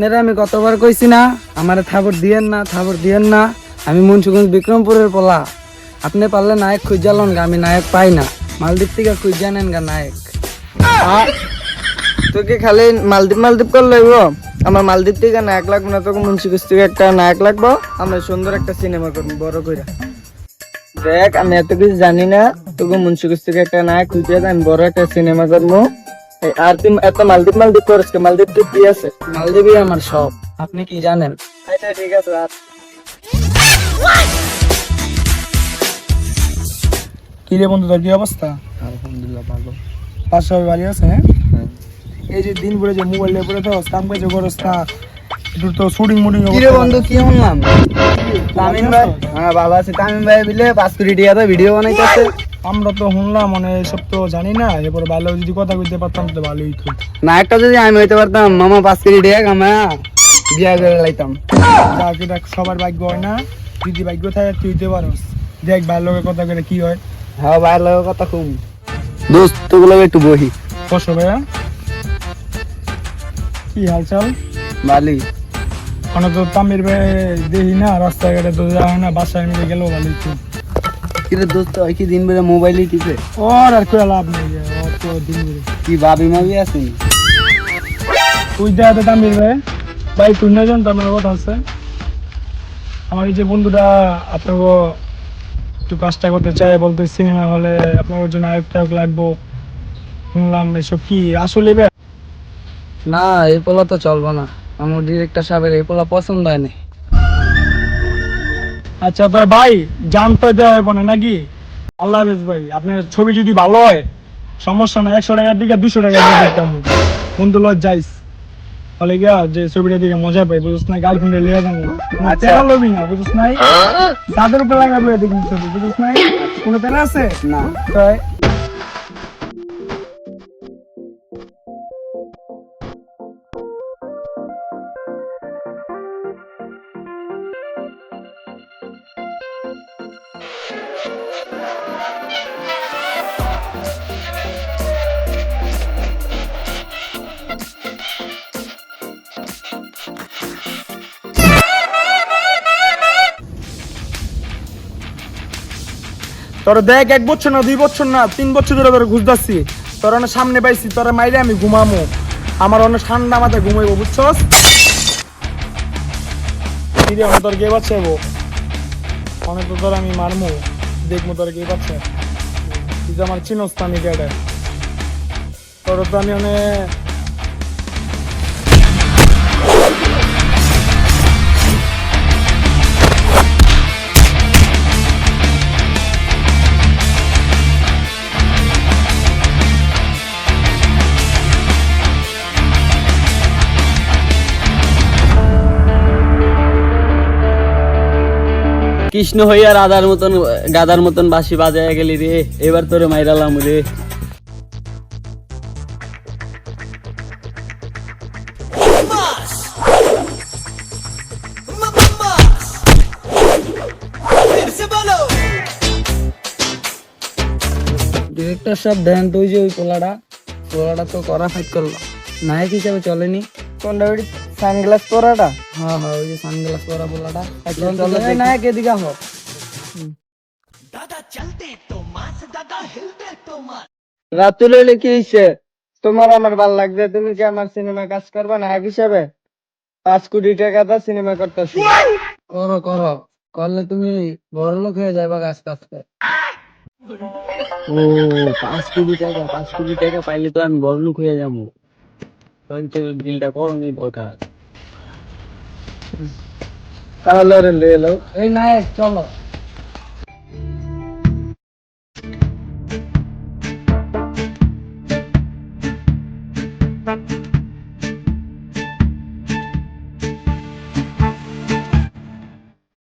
আপনারা আমি কতবার কইছি না, আমারে থাবর দিয়েন না, থাবর দিয়েন না, আমি মুন্সিগঞ্জ বিক্রমপুরের পোলা। আপনি পারলে নায়ক খুঁজালন গা, আমি নায়ক পাই না। মালদ্বীপ থেকে খুঁজা নেন গা নায়ক। তোকে খালি মালদ্বীপ মালদ্বীপ করে লইব? আমার মালদ্বীপ থেকে নায়ক লাগবে না, তোকে মুন্সিগঞ্জ থেকে একটা নায়ক লাগবো? আমরা সুন্দর একটা সিনেমা করব, বড় করে দেখ, আমি এত কিছু জানি না, তোকে মুন্সিগঞ্জ থেকে একটা নায়ক খুঁজে আমি বড় একটা সিনেমা করব। আর তুই এত মালদ্বীপ মালদ্বীপ করিস মালদ্বীপ তো কি আছে? মালদ্বীপই আমার সব। আপনি কি জানেন? আচ্ছা ঠিক আছে আর কি রে বন্ধু তোর কি অবস্থা? আলহামদুলিল্লাহ ভালো পাঁচ সবাই বাড়ি আছে হ্যাঁ? এই যে দিন ভরে যে মোবাইল নিয়ে পড়ে থাকস কাম কাজে করস না। একটু তো শুটিং মুটিং কিরে বন্ধু কি শুনলাম তামিম ভাই? হ্যাঁ বাবা আছে। তামিম ভাই বিলে পাঁচ কোটি টাকা তো ভিডিও বানাইতেছে। আমরা তো শুনলাম মানে এসব তো জানি না এরপর ভালো যদি কথা কইতে পারতাম তো ভালোই না একটা যদি আমি হইতে পারতাম মামা পাঁচ কোটি টাকা কামা বিয়া করে লাইতাম। যেটা সবার ভাগ্য হয় না যদি ভাগ্য থাকে তুই দিতে পারস। দেখ ভাই লোকের কথা করে কি হয়? হ্যাঁ ভাইয়ের লোকের কথা কম দোস্ত তোগুলো একটু বহি। বসো ভাইয়া। কি হালচাল? বালি। মানে তো তামির ভাই দেখি না রাস্তাঘাটে তো যাওয়া হয় না বাসায় মিলে গেলেও ভালোই তো কিরে দোস্ত ওই কি দিন বেলা মোবাইলই টিপে? ওর আর করে লাভ নেই ওর তো দিন কি ভাবি মাবি আছেন? তুই তামির ভাই। ভাই তুই না জান তামির কথা আছে আমার এই যে বন্ধুটা আপনাকে একটু কাজটা করতে চাই বলতে সিনেমা হলে আপনার জন্য আরেক টাইপ লাগবো। শুনলাম এসব কি আসলে না এই পোলা তো চলবো না। আমার ডিরেক্টর সাহেবের এই পোলা পছন্দ হয় না আচ্ছা ভাই জানতে দেওয়া হবে না নাকি? আল্লাহ হাফেজ ভাই আপনার ছবি যদি ভালো হয় সমস্যা না একশো টাকার দিকে দুশো টাকা দিয়ে দেখতাম বন্ধু লজ যাইস ফলে গিয়া যে ছবিটা দিকে মজা পাই বুঝছ না গার্লফ্রেন্ডে লিয়ে যাব। তেরা লবি না বুঝছ নাই? তাদের উপর লাগাবো এদিকে ছবি বুঝছ নাই? কোনো তেরা আছে? না। তাই তোরা দেখ এক বছর না, দুই বছর না, তিন বছর ধরে তোরা ঘুরতাছি তোরা অনেক সামনে পাইছি, তোরা মাইরে আমি ঘুমামো। আমার অনেক ঠান্ডা মাথায় ঘুমাইবো, বুঝছস? কিরে আমি তোর কে বাচ্চা অনেক তো তোর আমি মারমু, দেখব তোর কে বাচ্চা তুই তো আমার চিনস তো আমি তোর তো আমি অনেক কৃষ্ণ হইয়া রাধার মতন গাদার মতন বাঁশি বাজায় গেলি রে এবার তোরে মাইরালাম রে। ডিরেক্টর সব ধ্যান তুই যে ওই পোলাটা পোলাটা তো করা ফাইট করল। নায়ক হিসাবে চলেনি। কোনটা ওই সানগ্লাস পরাটা? হ্যাঁ হ্যাঁ ওই যে সানগ্লাস পরা পোলাটা আচ্ছা, চলো দেখি। নায়ক এদিকে হোক রাতুল হইলে কি হয়েছে তোমার আমার ভালো লাগছে তুমি কি আমার সিনেমা কাজ করবে না এক হিসাবে? পাঁচ কোটি টাকা দা সিনেমা করতেছি। করো করো করলে তুমি বড় লোক হয়ে যাবে আস্তে আস্তে। ও পাঁচ কোটি টাকা পাঁচ কোটি টাকা পাইলে তো আমি বড় লোক হয়ে যাব। তখন তো ডিলটা করো নি দরকার এলো এই নায়ক চলো।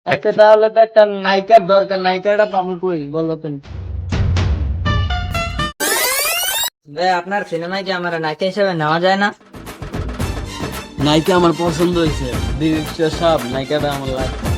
আচ্ছা তাহলে তো একটা নায়িকার দরকার। নায়িকাটা পাবো কই? বলো তুমি। আপনার সিনেমায় কি আমার নায়িকা হিসেবে নেওয়া যায় না? নায়িকা আমার পছন্দ হয়েছে। দিদি সাহেব নায়িকাটা আমার লাগে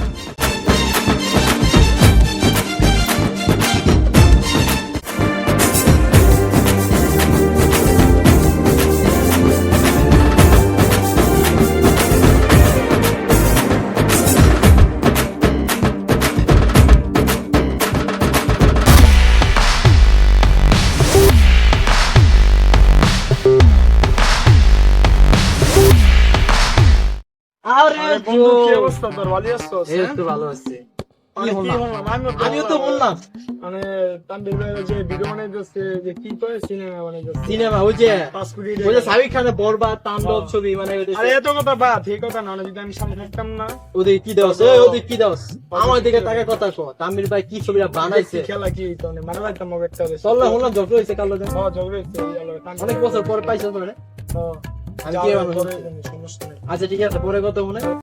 বন্ধু কি অবস্থা তোর? ভালো আছিস এই তো ভালো আছে। মানে আমিও তো বললাম। মানে তানভীর ভাই যে ভিডিও বানাইতেছে যে কি করে সিনেমা বানাইতেছে? সিনেমা ওই যে ওই যে সাবিক খানের বরবাদ তাণ্ডব হ্যাঁ। ছবি মানে আরে এত কথা বাদ এই কথা না না, যদি আমি সামনে থাকতাম না। ওদের কি ওদের কি আমার দিকে টাকা কথা কো তামির ভাই কি ছবিটা বানাইছে? খেলা কি তো মানে লাগতাম একটা হলাম ঝগড়া কালো দিন হ্যাঁ ঝগড়া অনেক বছর পরে পাইছে মানে হ্যাঁ। আচ্ছা ঠিক আছে পরে কথা মনে